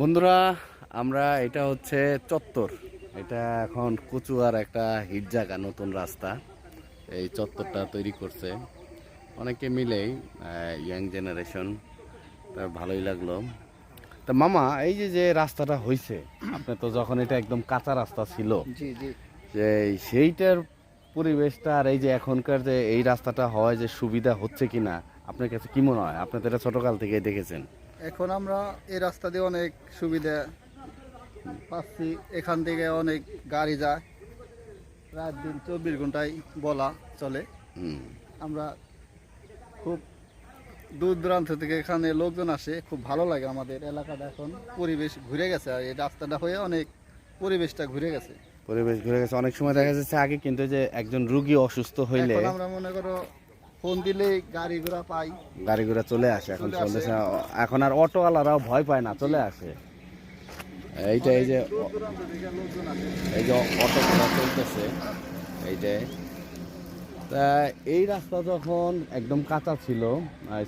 বন্ধুরা আমরা এটা হচ্ছে চত্বর। এটা এখন কচুয়ার একটা হিট জায়গা নতুন রাস্তা। এই চত্বরটা তৈরি করছে। অনেকে মিলেই ইয়াং জেনারেশন তা ভালোই লাগল। তা মামা এই যে যে রাস্তাটা হয়েছে আপনি তো যখন এটা একদম কাঁচা রাস্তা ছিল যে সেইটার পরিবেশটা আর এই যে এখনকার যে এই রাস্তাটা হয় যে সুবিধা হচ্ছে কিনা আপনার কাছে কি মনে হয়? আপনি তো এটা ছোটোকাল থেকে দেখেছেন। এখন আমরা এই রাস্তা দিয়ে অনেক সুবিধা পাচ্ছি। এখান থেকে অনেক গাড়ি যায়। রাত দিন চব্বিশ ঘন্টায় বলা চলে। আমরা খুব দূর দূরান্ত থেকে এখানে লোকজন আসে। খুব ভালো লাগে আমাদের এলাকাটা এখন। পরিবেশ ঘুরে গেছে আর এই রাস্তাটা হয়ে অনেক পরিবেশটা ঘুরে গেছে। পরিবেশ ঘুরে গেছে। অনেক সময় দেখা যাচ্ছে আগে কিন্তু যে একজন রুগী অসুস্থ হইলে আমরা মনে করো ফোন দিলেই গাড়ি ঘোড়া পাই। গাড়ি ঘোড়া চলে আসে এখন চলে এখন আর অটোওয়ালারাও ভয় পায় না চলে আসে। এইটা এই যে এই যে অটো ঘোড়া চলতেছে এইটাই তা এই রাস্তা যখন একদম কাঁচা ছিল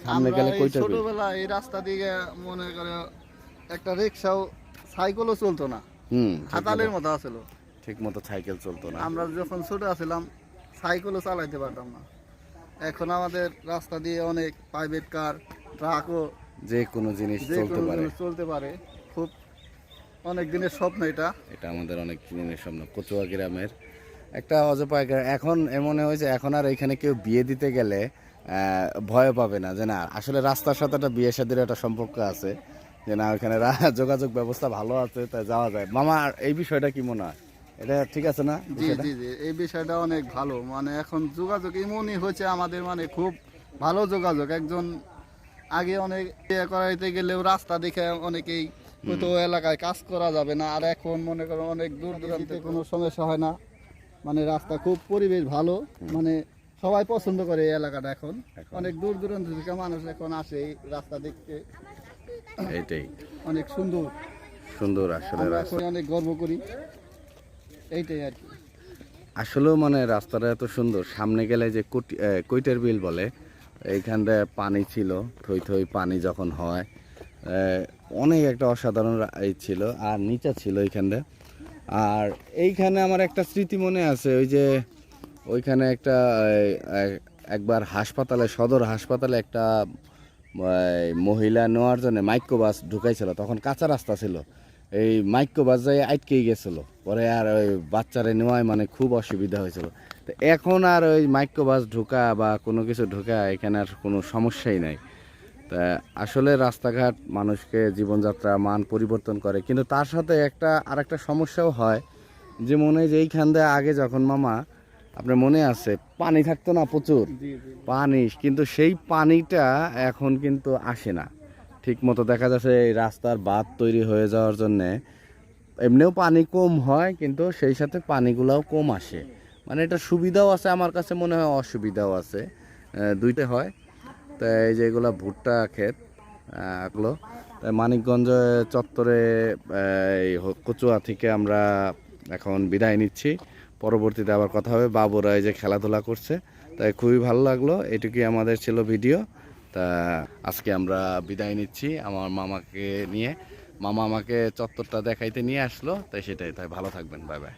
সামনে গেলে কইটা ছোটবেলা এই রাস্তা দিকে মনে করে একটা রিক্সাও সাইকেলও চলতো না। হুম হাতালের মতো আছিল। ঠিক মতো সাইকেল চলতো না। আমরা যখন ছোট আছিলাম সাইকেলও চালাইতে পারতাম না। এখন আমাদের রাস্তা দিয়ে অনেক প্রাইভেট কার ট্রাকও যে কোনো জিনিস যে চলতে কোনো পারে। জিনিস চলতে পারে। খুব অনেক দিনের স্বপ্ন এটা। এটা আমাদের অনেক দিনের স্বপ্ন কচুয়া গ্রামের একটা অজপা গ্রাম এখন এমন হয়েছে এখন আর এখানে কেউ বিয়ে দিতে গেলে আহ, ভয় পাবে না যে না আসলে রাস্তার সাথে একটা বিয়ে শাদির একটা সম্পর্ক আছে যে না ওখানে রা- যোগাযোগ ব্যবস্থা ভালো আছে তাই যাওয়া যায়। মামা এই বিষয়টা কি মনে হয়? এটা ঠিক আছে না জি জি জি এই বিষয়টা অনেক ভালো। মানে এখন যোগাযোগ এমনই হয়েছে আমাদের মানে খুব ভালো যোগাযোগ। একজন আগে অনেক ইয়ে করাইতে গেলেও রাস্তা দেখে অনেকেই হয়তো এলাকায় কাজ করা যাবে না। আর এখন মনে করো অনেক দূর দূরান্তে কোনো সমস্যা হয় না। মানে রাস্তা খুব পরিবেশ ভালো। মানে সবাই পছন্দ করে এই এলাকাটা এখন। অনেক দূর দূরান্ত থেকে মানুষ এখন আসে এই রাস্তা দেখতে। এইটাই। অনেক সুন্দর। সুন্দর আসলে অনেক গর্ব করি। এইটাই আর কি। আসলেও মানে রাস্তাটা এত সুন্দর। সামনে গেলে যে কৈটের বিল বলে এইখানটায় পানি ছিল, থই থই পানি যখন হয় অনেক একটা অসাধারণ এই ছিল, আর নিচা ছিল এইখানটা আর এইখানে আমার একটা স্মৃতি মনে আছে, ওই যে ওইখানে একটা একবার হাসপাতালে, সদর হাসপাতালে একটা মহিলা নেওয়ার জন্য মাইক্রোবাস ঢুকাইছিল, তখন কাঁচা রাস্তা ছিল। এই মাইক্রো বাস যাই আটকেই গেছিল। পরে আর ওই বাচ্চারে নেওয়ায় মানে খুব অসুবিধা হয়েছিল। তো এখন আর ওই মাইক্রো বাস ঢোকা বা কোনো কিছু ঢোকা এখানে আর কোনো সমস্যাই নাই। তা আসলে রাস্তাঘাট মানুষকে জীবনযাত্রা মান পরিবর্তন করে। কিন্তু তার সাথে একটা আর একটা সমস্যাও হয়। যে মনে হয় যে এইখান দিয়ে আগে যখন মামা আপনার মনে আছে পানি থাকতো না প্রচুর? পানি কিন্তু সেই পানিটা এখন কিন্তু আসে না। ঠিক মতো দেখা যাচ্ছে এই রাস্তার বাঁধ তৈরি হয়ে যাওয়ার জন্যে। এমনিও পানি কম হয়, কিন্তু সেই সাথে পানিগুলাও কম আসে। মানে এটা সুবিধাও আছে, আমার কাছে মনে হয় অসুবিধাও আছে। দুইটা হয়। তো এই যে এগুলা ভুট্টা ক্ষেত এগুলো। তাই মানিকগঞ্জ চত্বরে এই কচুয়া থেকে আমরা এখন বিদায় নিচ্ছি। পরবর্তীতে আবার কথা হবে। বাবুরা এই যে খেলাধুলা করছে, তাই খুবই ভালো লাগল। এটুকুই আমাদের ছিল ভিডিও। তা আজকে আমরা বিদায় নিচ্ছি আমার মামাকে নিয়ে। মামা আমাকে চত্বরটা দেখাইতে নিয়ে আসলো, তাই সেটাই, তাই ভালো থাকবেন, বাই বাই।